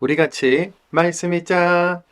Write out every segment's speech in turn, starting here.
우리 같이 말씀 읽자.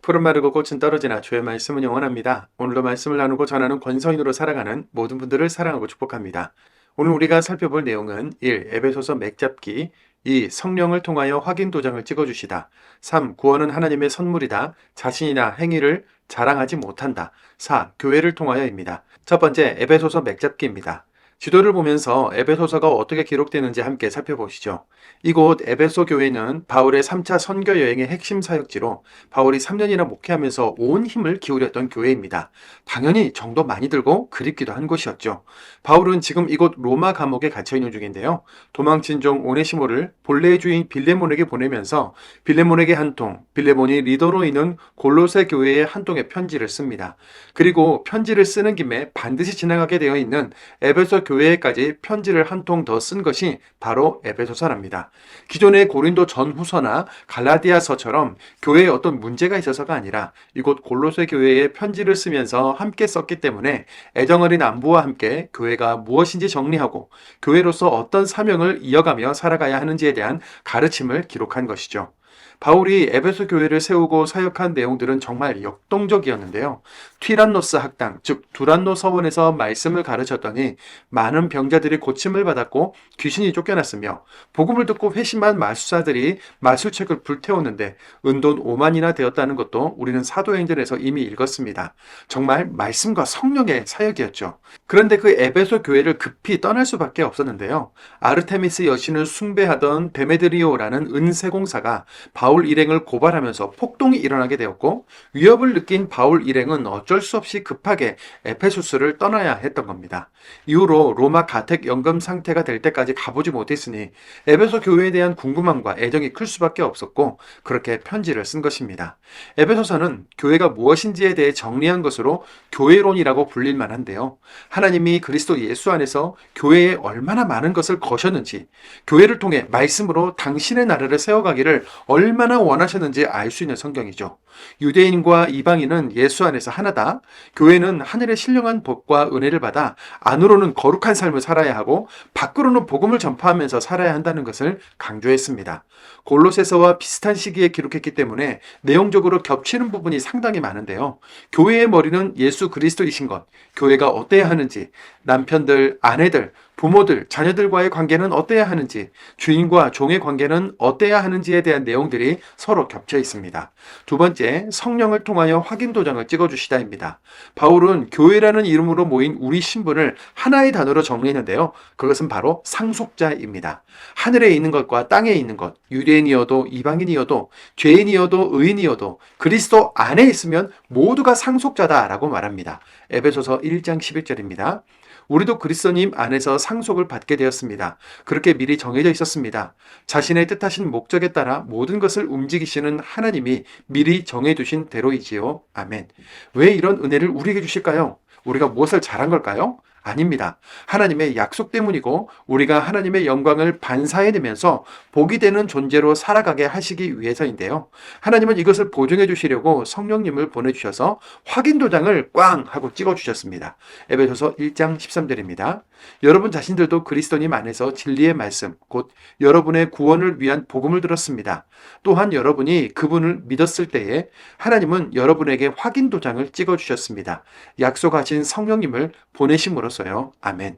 푸른 마르고 꽃은 떨어지나 주의 말씀은 영원합니다. 오늘도 말씀을 나누고 전하는 권서인으로 살아가는 모든 분들을 사랑하고 축복합니다. 오늘 우리가 살펴볼 내용은 1. 에베소서 맥잡기 2. 성령을 통하여 확인 도장을 찍어주시다 3. 구원은 하나님의 선물이다. 자신이나 행위를 자랑하지 못한다. 4. 교회를 통하여입니다. 첫 번째 에베소서 맥잡기입니다. 지도를 보면서 에베소서가 어떻게 기록되는지 함께 살펴보시죠. 이곳 에베소 교회는 바울의 3차 선교 여행의 핵심 사역지로 바울이 3년이나 목회하면서 온 힘을 기울였던 교회입니다. 당연히 정도 많이 들고 그립기도 한 곳이었죠. 바울은 지금 이곳 로마 감옥에 갇혀 있는 중인데요. 도망친 종 오네시모를 본래의 주인 빌레몬에게 보내면서 빌레몬에게 한 통, 빌레몬이 리더로 있는 골로새 교회에 한 통의 편지를 씁니다. 그리고 편지를 쓰는 김에 반드시 지나가게 되어 있는 에베소 교회 에까지 편지를 한 통 더 쓴 것이 바로 에베소서랍니다. 기존의 고린도 전후서나 갈라디아서처럼 교회에 어떤 문제가 있어서가 아니라 이곳 골로새 교회에 편지를 쓰면서 함께 썼기 때문에 애정어린 안부와 함께 교회가 무엇인지 정리하고 교회로서 어떤 사명을 이어가며 살아가야 하는지에 대한 가르침을 기록한 것이죠. 바울이 에베소 교회를 세우고 사역한 내용들은 정말 역동적이었는데요. 튀란노스 학당, 즉 두란노 서원에서 말씀을 가르쳤더니 많은 병자들이 고침을 받았고 귀신이 쫓겨났으며 복음을 듣고 회심한 마술사들이 마술책을 불태웠는데 은돈 5만이나 되었다는 것도 우리는 사도행전에서 이미 읽었습니다. 정말 말씀과 성령의 사역이었죠. 그런데 그 에베소 교회를 급히 떠날 수밖에 없었는데요. 아르테미스 여신을 숭배하던 데메드리오라는 은세공사가 바울 일행을 고발하면서 폭동이 일어나게 되었고 위협을 느낀 바울 일행은 어쩔 수 없이 급하게 에페소스를 떠나야 했던 겁니다. 이후로 로마 가택 연금 상태가 될 때까지 가보지 못했으니 에베소 교회에 대한 궁금함과 애정이 클 수밖에 없었고 그렇게 편지를 쓴 것입니다. 에베소서는 교회가 무엇인지에 대해 정리한 것으로 교회론이라고 불릴 만한데요. 하나님이 그리스도 예수 안에서 교회에 얼마나 많은 것을 거셨는지 교회를 통해 말씀으로 당신의 나라를 세워가기를 얼마나 원하셨는지 알 수 있는 성경이죠. 유대인과 이방인은 예수 안에서 하나다. 교회는 하늘의 신령한 복과 은혜를 받아 안으로는 거룩한 삶을 살아야 하고 밖으로는 복음을 전파하면서 살아야 한다는 것을 강조했습니다. 골로새서와 비슷한 시기에 기록했기 때문에 내용적으로 겹치는 부분이 상당히 많은데요. 교회의 머리는 예수 그리스도이신 것, 교회가 어때야 하는지, 남편들, 아내들, 부모들, 자녀들과의 관계는 어때야 하는지, 주인과 종의 관계는 어때야 하는지에 대한 내용들이 서로 겹쳐 있습니다. 두 번째, 성령을 통하여 확인 도장을 찍어 주시다입니다. 바울은 교회라는 이름으로 모인 우리 신분을 하나의 단어로 정리했는데요. 그것은 바로 상속자입니다. 하늘에 있는 것과 땅에 있는 것, 유대인이어도 이방인이어도 죄인이어도 의인이어도 그리스도 안에 있으면 모두가 상속자다라고 말합니다. 에베소서 1장 11절입니다. 우리도 그리스도님 안에서 상속을 받게 되었습니다. 그렇게 미리 정해져 있었습니다. 자신의 뜻하신 목적에 따라 모든 것을 움직이시는 하나님이 미리 정해두신 대로이지요. 아멘. 왜 이런 은혜를 우리에게 주실까요? 우리가 무엇을 잘한 걸까요? 아닙니다. 하나님의 약속 때문이고 우리가 하나님의 영광을 반사해내면서 복이 되는 존재로 살아가게 하시기 위해서인데요. 하나님은 이것을 보증해 주시려고 성령님을 보내주셔서 확인 도장을 꽝 하고 찍어 주셨습니다. 에베소서 1장 13절입니다. 여러분 자신들도 그리스도님 안에서 진리의 말씀, 곧 여러분의 구원을 위한 복음을 들었습니다. 또한 여러분이 그분을 믿었을 때에 하나님은 여러분에게 확인 도장을 찍어 주셨습니다. 약속하신 성령님을 보내심으로 써요. 아멘.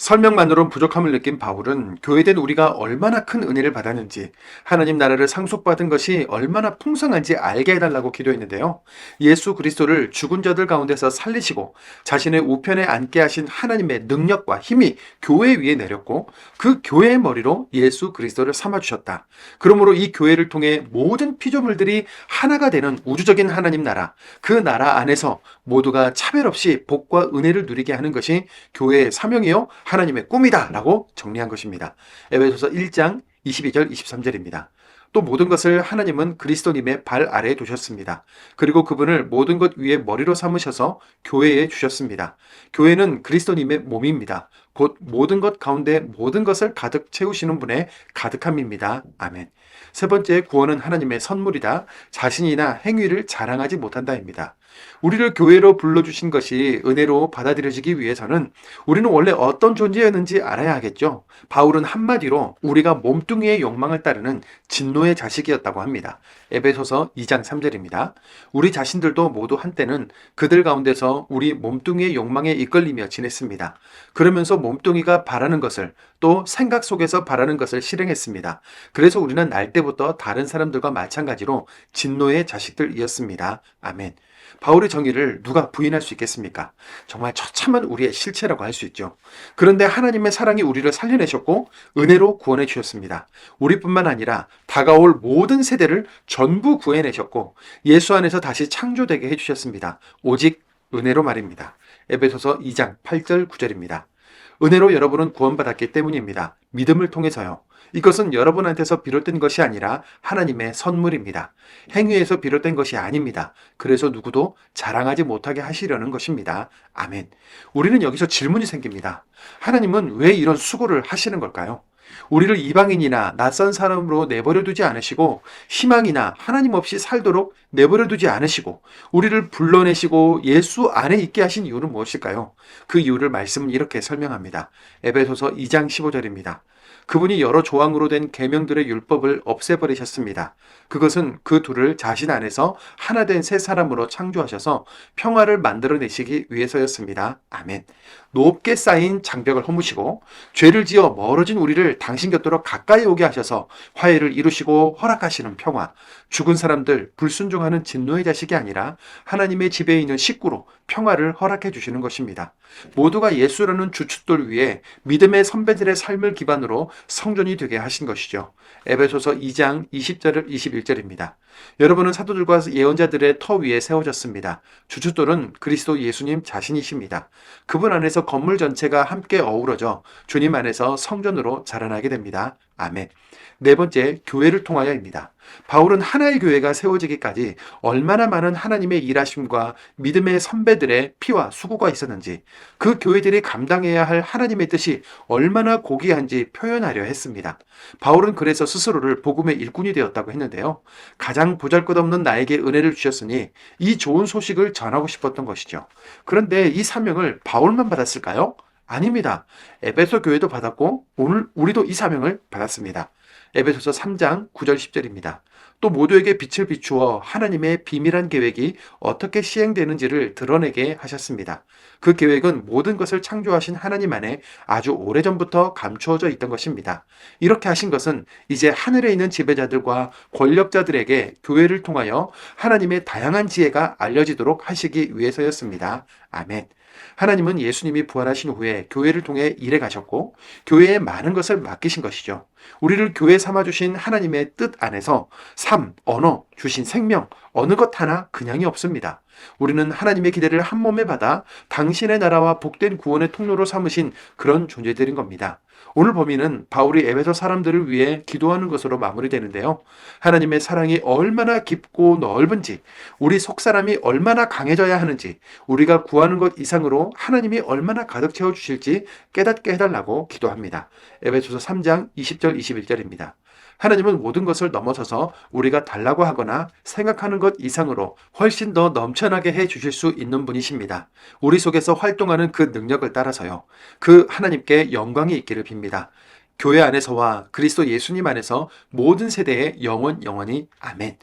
설명만으로는 부족함을 느낀 바울은 교회된 우리가 얼마나 큰 은혜를 받았는지 하나님 나라를 상속받은 것이 얼마나 풍성한지 알게 해달라고 기도했는데요. 예수 그리스도를 죽은 자들 가운데서 살리시고 자신의 우편에 앉게 하신 하나님의 능력과 힘이 교회 위에 내렸고 그 교회의 머리로 예수 그리스도를 삼아주셨다. 그러므로 이 교회를 통해 모든 피조물들이 하나가 되는 우주적인 하나님 나라 그 나라 안에서 모두가 차별 없이 복과 은혜를 누리게 하는 것이 교회의 사명이요 하나님의 꿈이다라고 정리한 것입니다. 에베소서 1장 22절 23절입니다. 또 모든 것을 하나님은 그리스도님의 발 아래에 두셨습니다. 그리고 그분을 모든 것 위에 머리로 삼으셔서 교회에 주셨습니다. 교회는 그리스도님의 몸입니다. 곧 모든 것 가운데 모든 것을 가득 채우시는 분의 가득함입니다. 아멘. 세 번째 구원은 하나님의 선물이다. 자신이나 행위를 자랑하지 못한다입니다. 우리를 교회로 불러주신 것이 은혜로 받아들여지기 위해서는 우리는 원래 어떤 존재였는지 알아야 하겠죠. 바울은 한마디로 우리가 몸뚱이의 욕망을 따르는 진노의 자식이었다고 합니다. 에베소서 2장 3절입니다. 우리 자신들도 모두 한때는 그들 가운데서 우리 몸뚱이의 욕망에 이끌리며 지냈습니다. 그러면서 몸뚱이가 바라는 것을 또 생각 속에서 바라는 것을 실행했습니다. 그래서 우리는 날 때부터 다른 사람들과 마찬가지로 진노의 자식들이었습니다. 아멘. 바울의 정의를 누가 부인할 수 있겠습니까? 정말 처참한 우리의 실체라고 할 수 있죠. 그런데 하나님의 사랑이 우리를 살려내셨고 은혜로 구원해 주셨습니다. 우리뿐만 아니라 다가올 모든 세대를 전부 구해내셨고 예수 안에서 다시 창조되게 해 주셨습니다. 오직 은혜로 말입니다. 에베소서 2장 8절 9절입니다. 은혜로 여러분은 구원받았기 때문입니다. 믿음을 통해서요. 이것은 여러분한테서 비롯된 것이 아니라 하나님의 선물입니다. 행위에서 비롯된 것이 아닙니다. 그래서 누구도 자랑하지 못하게 하시려는 것입니다. 아멘. 우리는 여기서 질문이 생깁니다. 하나님은 왜 이런 수고를 하시는 걸까요? 우리를 이방인이나 낯선 사람으로 내버려 두지 않으시고 희망이나 하나님 없이 살도록 내버려 두지 않으시고 우리를 불러내시고 예수 안에 있게 하신 이유는 무엇일까요? 그 이유를 말씀은 이렇게 설명합니다. 에베소서 2장 15절입니다. 그분이 여러 조항으로 된 계명들의 율법을 없애버리셨습니다. 그것은 그 둘을 자신 안에서 하나 된새 사람으로 창조하셔서 평화를 만들어내시기 위해서였습니다. 아멘. 높게 쌓인 장벽을 허무시고 죄를 지어 멀어진 우리를 당신 곁으로 가까이 오게 하셔서 화해를 이루시고 허락하시는 평화. 죽은 사람들 불순종하는 진노의 자식이 아니라 하나님의 집에 있는 식구로 평화를 허락해 주시는 것입니다. 모두가 예수라는 주춧돌 위에 믿음의 선배들의 삶을 기반으로 성전이 되게 하신 것이죠. 에베소서 2장 20절 21절입니다. 여러분은 사도들과 예언자들의 터 위에 세워졌습니다. 주춧돌은 그리스도 예수님 자신이십니다. 그분 안에서 건물 전체가 함께 어우러져 주님 안에서 성전으로 자라나게 됩니다. 아멘. 네 번째, 교회를 통하여입니다. 바울은 하나의 교회가 세워지기까지 얼마나 많은 하나님의 일하심과 믿음의 선배들의 피와 수고가 있었는지 그 교회들이 감당해야 할 하나님의 뜻이 얼마나 고귀한지 표현하려 했습니다. 바울은 그래서 스스로를 복음의 일꾼이 되었다고 했는데요. 가장 보잘것없는 나에게 은혜를 주셨으니 이 좋은 소식을 전하고 싶었던 것이죠. 그런데 이 사명을 바울만 받았을까요? 아닙니다. 에베소 교회도 받았고 오늘 우리도 이 사명을 받았습니다. 에베소서 3장 9절 10절입니다. 또 모두에게 빛을 비추어 하나님의 비밀한 계획이 어떻게 시행되는지를 드러내게 하셨습니다. 그 계획은 모든 것을 창조하신 하나님 안에 아주 오래전부터 감추어져 있던 것입니다. 이렇게 하신 것은 이제 하늘에 있는 지배자들과 권력자들에게 교회를 통하여 하나님의 다양한 지혜가 알려지도록 하시기 위해서였습니다. 아멘. 하나님은 예수님이 부활하신 후에 교회를 통해 일해 가셨고 교회에 많은 것을 맡기신 것이죠. 우리를 교회 삼아 주신 하나님의 뜻 안에서 삶, 언어, 주신 생명 어느 것 하나 그냥이 없습니다. 우리는 하나님의 기대를 한 몸에 받아 당신의 나라와 복된 구원의 통로로 삼으신 그런 존재들인 겁니다. 오늘 범위는 바울이 에베소 사람들을 위해 기도하는 것으로 마무리되는데요. 하나님의 사랑이 얼마나 깊고 넓은지, 우리 속 사람이 얼마나 강해져야 하는지, 우리가 구하는 것 이상으로 하나님이 얼마나 가득 채워 주실지 깨닫게 해달라고 기도합니다. 에베소서 3장 20절 21절입니다. 하나님은 모든 것을 넘어서서 우리가 달라고 하거나 생각하는 것 이상으로 훨씬 더 넘쳐나게 해 주실 수 있는 분이십니다. 우리 속에서 활동하는 그 능력을 따라서요. 그 하나님께 영광이 있기를 빕니다. 교회 안에서와 그리스도 예수님 안에서 모든 세대의 영원 영원히 아멘.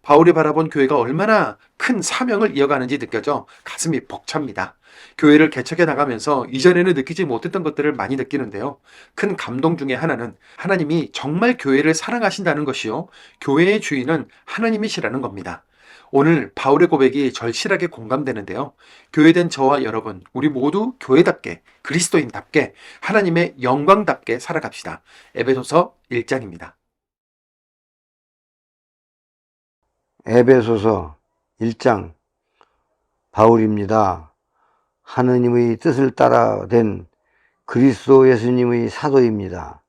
바울이 바라본 교회가 얼마나 큰 사명을 이어가는지 느껴져 가슴이 벅찹니다. 교회를 개척해 나가면서 이전에는 느끼지 못했던 것들을 많이 느끼는데요. 큰 감동 중에 하나는 하나님이 정말 교회를 사랑하신다는 것이요. 교회의 주인은 하나님이시라는 겁니다. 오늘 바울의 고백이 절실하게 공감되는데요. 교회된 저와 여러분, 우리 모두 교회답게, 그리스도인답게, 하나님의 영광답게 살아갑시다. 에베소서 1장입니다. 에베소서 1장 바울입니다. 하느님의 뜻을 따라 된 그리스도 예수님의 사도입니다.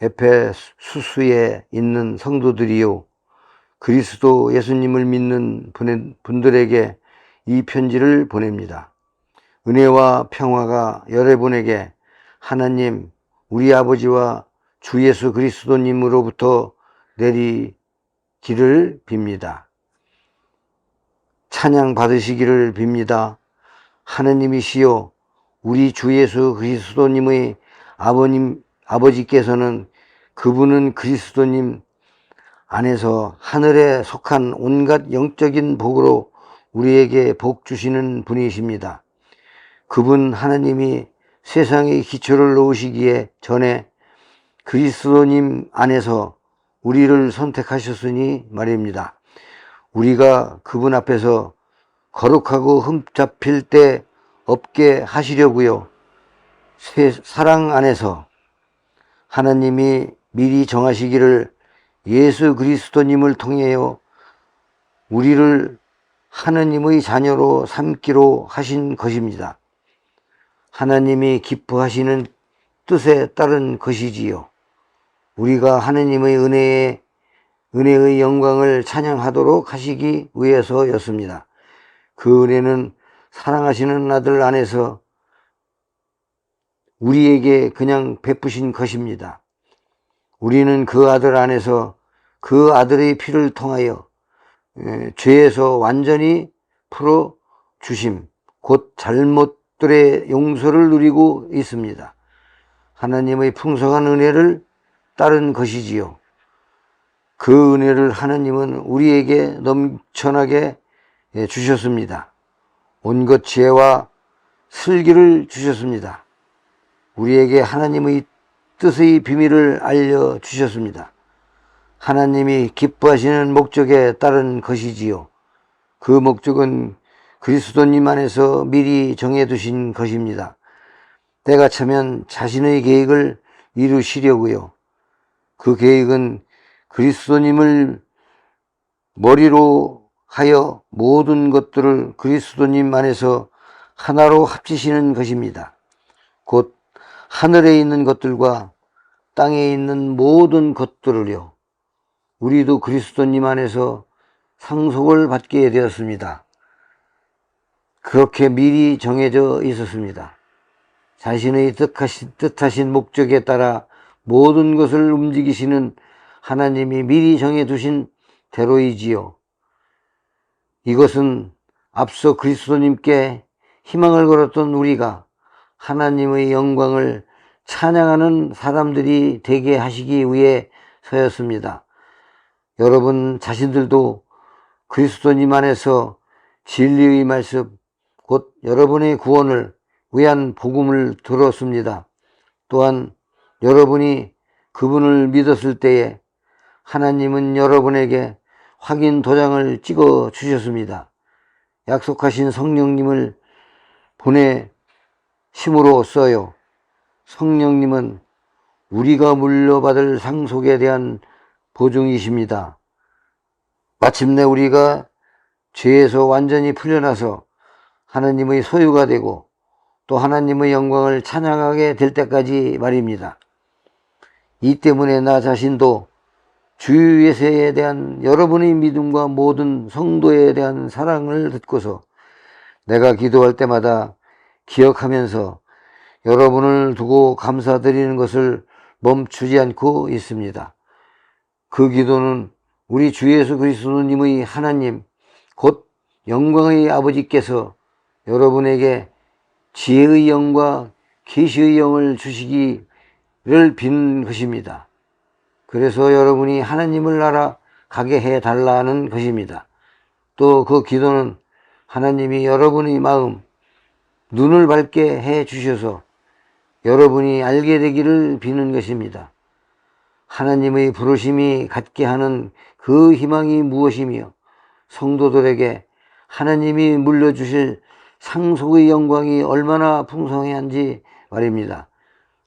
에페수스에 있는 성도들이요 그리스도 예수님을 믿는 분들에게 이 편지를 보냅니다. 은혜와 평화가 여러분에게 하나님 우리 아버지와 주 예수 그리스도님으로부터 내리기를 빕니다. 찬양 받으시기를 빕니다. 하느님이시여 우리 주 예수 그리스도님의 아버님 아버지께서는 그분은 그리스도님 안에서 하늘에 속한 온갖 영적인 복으로 우리에게 복 주시는 분이십니다. 그분 하나님이 세상의 기초를 놓으시기에 전에 그리스도님 안에서 우리를 선택하셨으니 말입니다. 우리가 그분 앞에서 거룩하고 흠잡힐 때 없게 하시려고요. 새 사랑 안에서 하나님이 미리 정하시기를 예수 그리스도님을 통하여 우리를 하나님의 자녀로 삼기로 하신 것입니다. 하나님이 기뻐하시는 뜻에 따른 것이지요. 우리가 하나님의 은혜에 은혜의 영광을 찬양하도록 하시기 위해서였습니다. 그 은혜는 사랑하시는 아들 안에서 우리에게 그냥 베푸신 것입니다. 우리는 그 아들 안에서 그 아들의 피를 통하여 에, 죄에서 완전히 풀어 주심, 곧 잘못들의 용서를 누리고 있습니다. 하나님의 풍성한 은혜를 따른 것이지요. 그 은혜를 하나님은 우리에게 넘쳐나게 예, 주셨습니다. 온갖 지혜와 슬기를 주셨습니다. 우리에게 하나님의 뜻의 비밀을 알려 주셨습니다. 하나님이 기뻐하시는 목적에 따른 것이지요. 그 목적은 그리스도님 안에서 미리 정해두신 것입니다. 때가 차면 자신의 계획을 이루시려고요. 그 계획은 그리스도님을 머리로 하여 모든 것들을 그리스도님 안에서 하나로 합치시는 것입니다. 곧 하늘에 있는 것들과 땅에 있는 모든 것들을요. 우리도 그리스도님 안에서 상속을 받게 되었습니다. 그렇게 미리 정해져 있었습니다. 자신의 뜻하신, 뜻하신 목적에 따라 모든 것을 움직이시는 하나님이 미리 정해 두신 대로이지요. 이것은 앞서 그리스도님께 희망을 걸었던 우리가 하나님의 영광을 찬양하는 사람들이 되게 하시기 위해 서였습니다. 여러분 자신들도 그리스도님 안에서 진리의 말씀, 곧 여러분의 구원을 위한 복음을 들었습니다. 또한 여러분이 그분을 믿었을 때에 하나님은 여러분에게 확인 도장을 찍어 주셨습니다. 약속하신 성령님을 보내 심으로 써요. 성령님은 우리가 물려받을 상속에 대한 보증이십니다. 마침내 우리가 죄에서 완전히 풀려나서 하나님의 소유가 되고 또 하나님의 영광을 찬양하게 될 때까지 말입니다. 이 때문에 나 자신도 주 예수에 대한 여러분의 믿음과 모든 성도에 대한 사랑을 듣고서 내가 기도할 때마다 기억하면서 여러분을 두고 감사드리는 것을 멈추지 않고 있습니다. 그 기도는 우리 주 예수 그리스도님의 하나님, 곧 영광의 아버지께서 여러분에게 지혜의 영과 계시의 영을 주시기를 빈 것입니다. 그래서 여러분이 하나님을 알아가게 해 달라는 것입니다. 또 그 기도는 하나님이 여러분의 마음, 눈을 밝게 해 주셔서 여러분이 알게 되기를 비는 것입니다. 하나님의 부르심이 갖게 하는 그 희망이 무엇이며 성도들에게 하나님이 물려주실 상속의 영광이 얼마나 풍성한지 말입니다.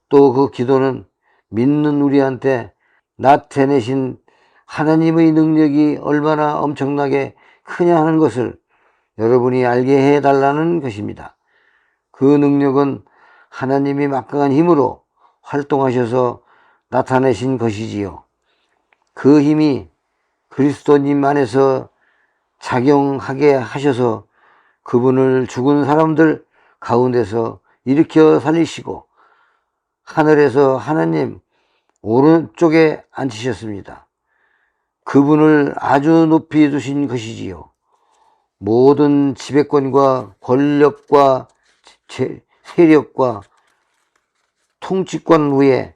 또 그 기도는 믿는 우리한테 나타내신 하나님의 능력이 얼마나 엄청나게 크냐 하는 것을 여러분이 알게 해달라는 것입니다. 그 능력은 하나님이 막강한 힘으로 활동하셔서 나타내신 것이지요. 그 힘이 그리스도님 안에서 작용하게 하셔서 그분을 죽은 사람들 가운데서 일으켜 살리시고 하늘에서 하나님 오른쪽에 앉히셨습니다. 그분을 아주 높이 두신 것이지요. 모든 지배권과 권력과 제- 세력과 통치권 위에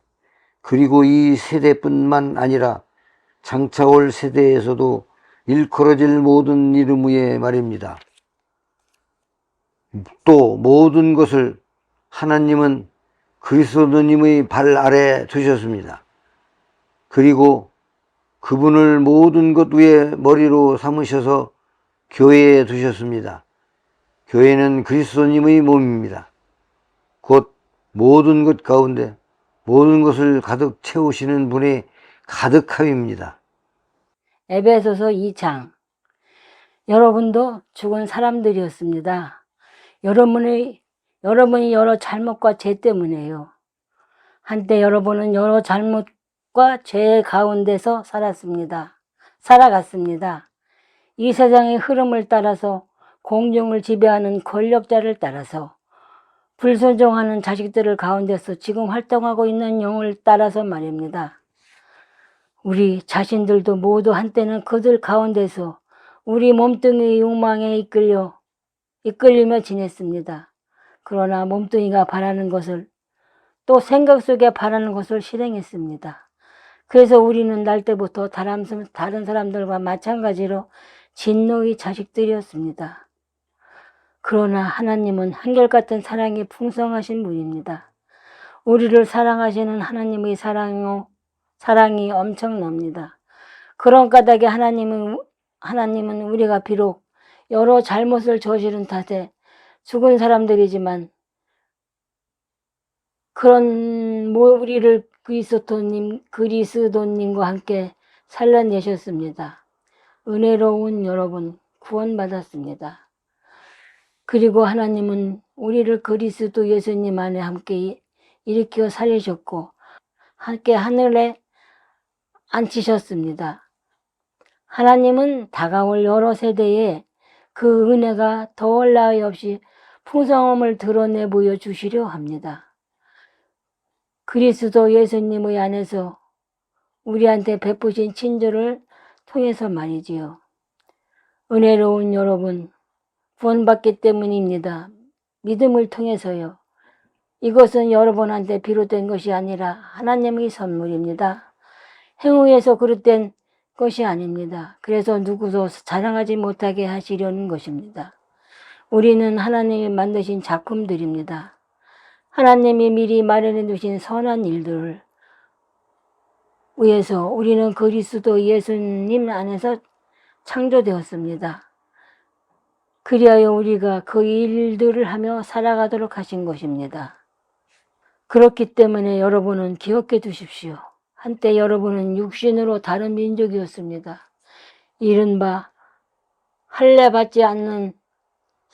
그리고 이 세대뿐만 아니라 장차 올 세대에서도 일컬어질 모든 이름 위에 말입니다. 또 모든 것을 하나님은 그리스도님의 발 아래 두셨습니다. 그리고 그분을 모든 것 위에 머리로 삼으셔서 교회에 두셨습니다. 교회는 그리스도님의 몸입니다. 곧 모든 것 가운데 모든 것을 가득 채우시는 분의 가득함입니다. 에베소서 2장. 여러분도 죽은 사람들이었습니다. 여러분의, 여러분이 여러 잘못과 죄 때문에요. 한때 여러분은 여러 잘못과 죄 가운데서 살았습니다. 살아갔습니다. 이 세상의 흐름을 따라서 공중을 지배하는 권력자를 따라서 불순종하는 자식들을 가운데서 지금 활동하고 있는 영을 따라서 말입니다. 우리 자신들도 모두 한때는 그들 가운데서 우리 몸뚱이 욕망에 이끌려 이끌리며 지냈습니다. 그러나 몸뚱이가 바라는 것을 또 생각 속에 바라는 것을 실행했습니다. 그래서 우리는 날 때부터 다른 사람들과 마찬가지로 진노의 자식들이었습니다. 그러나 하나님은 한결같은 사랑이 풍성하신 분입니다. 우리를 사랑하시는 하나님의 사랑요 사랑이 엄청납니다. 그런 까닭에 하나님은, 하나님은 우리가 비록 여러 잘못을 저지른 탓에 죽은 사람들이지만 그런 모 우리를 그리스도님, 그리스도님과 함께 살려내셨습니다. 은혜로운 여러분 구원받았습니다. 그리고 하나님은 우리를 그리스도 예수님 안에 함께 일으켜 살리셨고 함께 하늘에 앉히셨습니다. 하나님은 다가올 여러 세대에 그 은혜가 더할 나위 없이 풍성함을 드러내 보여 주시려 합니다. 그리스도 예수님의 안에서 우리한테 베푸신 친절을 통해서 말이지요. 은혜로운 여러분, 구원받기 때문입니다. 믿음을 통해서요. 이것은 여러분한테 비롯된 것이 아니라 하나님의 선물입니다. 행위에서 그릇된 것이 아닙니다. 그래서 누구도 자랑하지 못하게 하시려는 것입니다. 우리는 하나님이 만드신 작품들입니다. 하나님이 미리 마련해 두신 선한 일들을 위해서 우리는 그리스도 예수님 안에서 창조되었습니다. 그리하여 우리가 그 일들을 하며 살아가도록 하신 것입니다. 그렇기 때문에 여러분은 기억해 두십시오. 한때 여러분은 육신으로 다른 민족이었습니다. 이른바 할례 받지 않는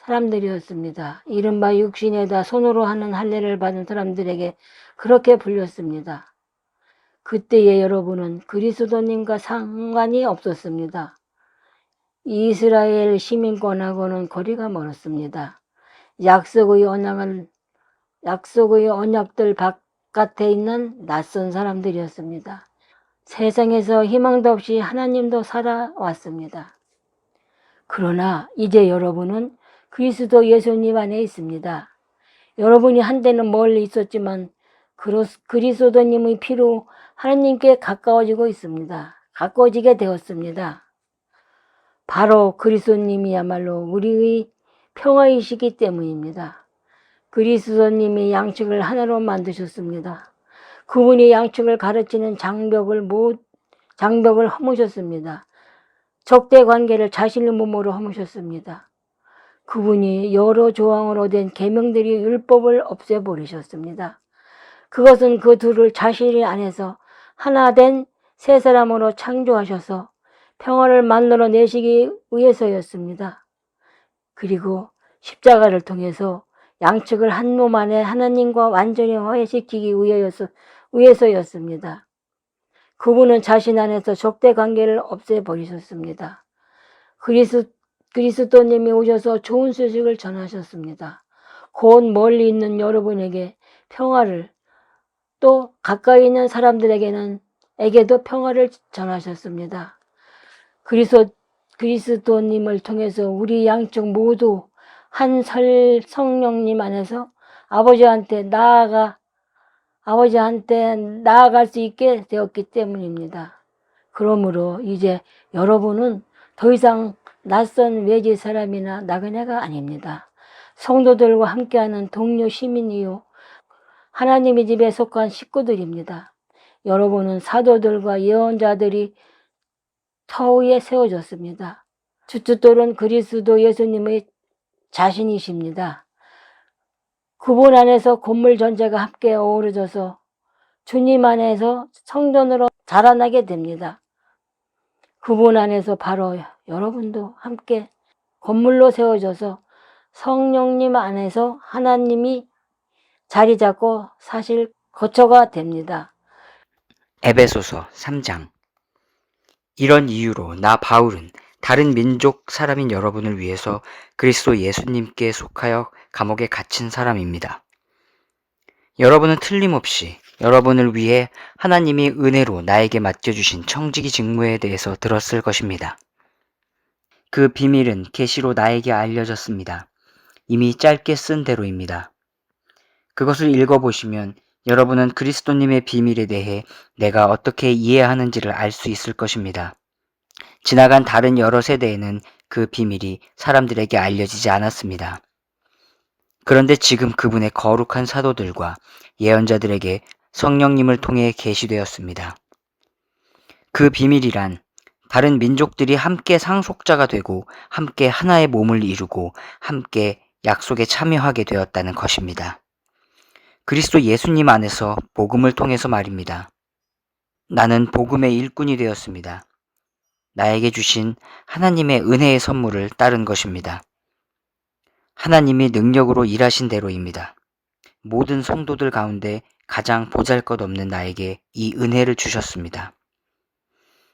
사람들이었습니다. 이른바 육신에다 손으로 하는 할례를 받은 사람들에게 그렇게 불렸습니다. 그때의 여러분은 그리스도님과 상관이 없었습니다. 이스라엘 시민권하고는 거리가 멀었습니다. 약속의 언약을 약속의 언약들 바깥에 있는 낯선 사람들이었습니다. 세상에서 희망도 없이 하나님도 살아왔습니다. 그러나 이제 여러분은 그리스도 예수님 안에 있습니다. 여러분이 한때는 멀리 있었지만 그리스도님의 피로 하나님께 가까워지고 있습니다. 가까워지게 되었습니다. 바로 그리스도님이야말로 우리의 평화이시기 때문입니다. 그리스도님이 양측을 하나로 만드셨습니다. 그분이 양측을 가르치는 장벽을 못 장벽을 허무셨습니다. 적대 관계를 자신의 몸으로 허무셨습니다. 그분이 여러 조항으로 된 계명들이 율법을 없애버리셨습니다. 그것은 그 둘을 자신이 안에서 하나 된 세 사람으로 창조하셔서 평화를 만들어 내시기 위해서였습니다. 그리고 십자가를 통해서 양측을 한 몸 안에 하나님과 완전히 화해시키기 위해서였습니다. 그분은 자신 안에서 적대 관계를 없애버리셨습니다. 그리스, 그리스도님이 오셔서 좋은 소식을 전하셨습니다. 곧 멀리 있는 여러분에게 평화를 또 가까이 있는 사람들에게는 에게도 평화를 전하셨습니다. 그리스, 그리스도님을 통해서 우리 양쪽 모두 한 설 성령님 안에서 아버지한테 나아가 아버지한테 나아갈 수 있게 되었기 때문입니다. 그러므로 이제 여러분은 더 이상 낯선 외지 사람이나 나그네가 아닙니다. 성도들과 함께하는 동료 시민이요. 하나님의 집에 속한 식구들입니다. 여러분은 사도들과 예언자들이 터위에 세워졌습니다. 주춧돌은 그리스도 예수님의 자신이십니다. 그분 안에서 건물 전체가 함께 어우러져서 주님 안에서 성전으로 자라나게 됩니다. 그분 안에서 바로 여러분도 함께 건물로 세워져서 성령님 안에서 하나님이 자리 잡고 사실 거처가 됩니다. 에베소서 3장 이런 이유로 나 바울은 다른 민족 사람인 여러분을 위해서 그리스도 예수님께 속하여 감옥에 갇힌 사람입니다. 여러분은 틀림없이 여러분을 위해 하나님이 은혜로 나에게 맡겨주신 청지기 직무에 대해서 들었을 것입니다. 그 비밀은 계시로 나에게 알려졌습니다. 이미 짧게 쓴 대로입니다. 그것을 읽어보시면 여러분은 그리스도님의 비밀에 대해 내가 어떻게 이해하는지를 알 수 있을 것입니다. 지나간 다른 여러 세대에는 그 비밀이 사람들에게 알려지지 않았습니다. 그런데 지금 그분의 거룩한 사도들과 예언자들에게 성령님을 통해 계시되었습니다. 그 비밀이란 다른 민족들이 함께 상속자가 되고 함께 하나의 몸을 이루고 함께 약속에 참여하게 되었다는 것입니다. 그리스도 예수님 안에서 복음을 통해서 말입니다. 나는 복음의 일꾼이 되었습니다. 나에게 주신 하나님의 은혜의 선물을 따른 것입니다. 하나님이 능력으로 일하신 대로입니다. 모든 성도들 가운데 가장 보잘 것 없는 나에게 이 은혜를 주셨습니다.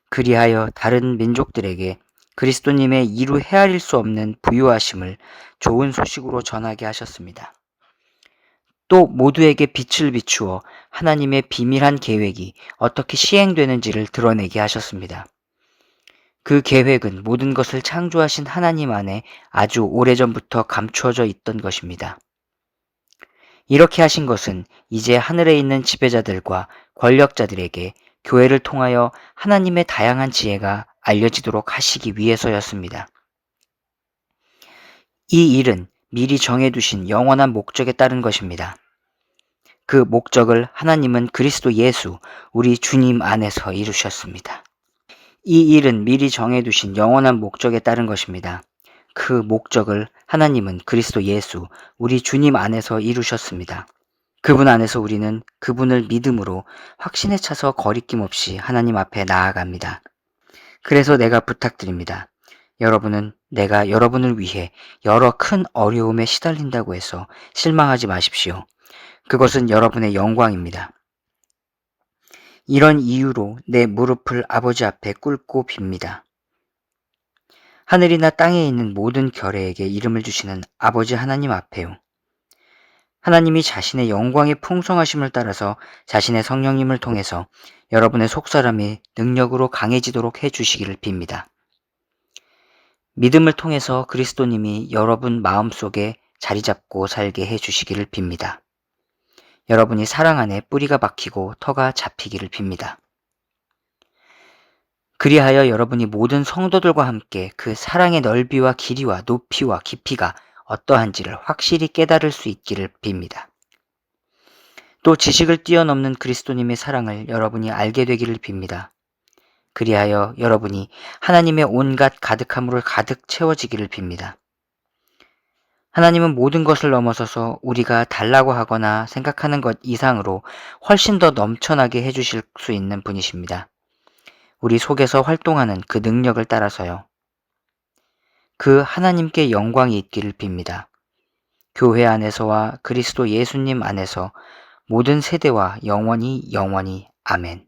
그리하여 다른 민족들에게 그리스도님의 이루 헤아릴 수 없는 부유하심을 좋은 소식으로 전하게 하셨습니다. 또 모두에게 빛을 비추어 하나님의 비밀한 계획이 어떻게 시행되는지를 드러내게 하셨습니다. 그 계획은 모든 것을 창조하신 하나님 안에 아주 오래전부터 감추어져 있던 것입니다. 이렇게 하신 것은 이제 하늘에 있는 지배자들과 권력자들에게 교회를 통하여 하나님의 다양한 지혜가 알려지도록 하시기 위해서였습니다. 이 일은 미리 정해두신 영원한 목적에 따른 것입니다. 그 목적을 하나님은 그리스도 예수, 우리 주님 안에서 이루셨습니다. 이 일은 미리 정해두신 영원한 목적에 따른 것입니다. 그 목적을 하나님은 그리스도 예수, 우리 주님 안에서 이루셨습니다. 그분 안에서 우리는 그분을 믿음으로 확신에 차서 거리낌 없이 하나님 앞에 나아갑니다. 그래서 내가 부탁드립니다. 여러분은 내가 여러분을 위해 여러 큰 어려움에 시달린다고 해서 실망하지 마십시오. 그것은 여러분의 영광입니다. 이런 이유로 내 무릎을 아버지 앞에 꿇고 빕니다. 하늘이나 땅에 있는 모든 결애에게 이름을 주시는 아버지 하나님 앞에요. 하나님이 자신의 영광의 풍성하심을 따라서 자신의 성령님을 통해서 여러분의 속사람이 능력으로 강해지도록 해주시기를 빕니다. 믿음을 통해서 그리스도님이 여러분 마음속에 자리 잡고 살게 해주시기를 빕니다. 여러분이 사랑 안에 뿌리가 박히고 터가 잡히기를 빕니다. 그리하여 여러분이 모든 성도들과 함께 그 사랑의 넓이와 길이와 높이와 깊이가 어떠한지를 확실히 깨달을 수 있기를 빕니다. 또 지식을 뛰어넘는 그리스도님의 사랑을 여러분이 알게 되기를 빕니다. 그리하여 여러분이 하나님의 온갖 가득함으로 가득 채워지기를 빕니다. 하나님은 모든 것을 넘어서서 우리가 달라고 하거나 생각하는 것 이상으로 훨씬 더 넘쳐나게 해주실 수 있는 분이십니다. 우리 속에서 활동하는 그 능력을 따라서요. 그 하나님께 영광이 있기를 빕니다. 교회 안에서와 그리스도 예수님 안에서 모든 세대와 영원히 영원히 아멘.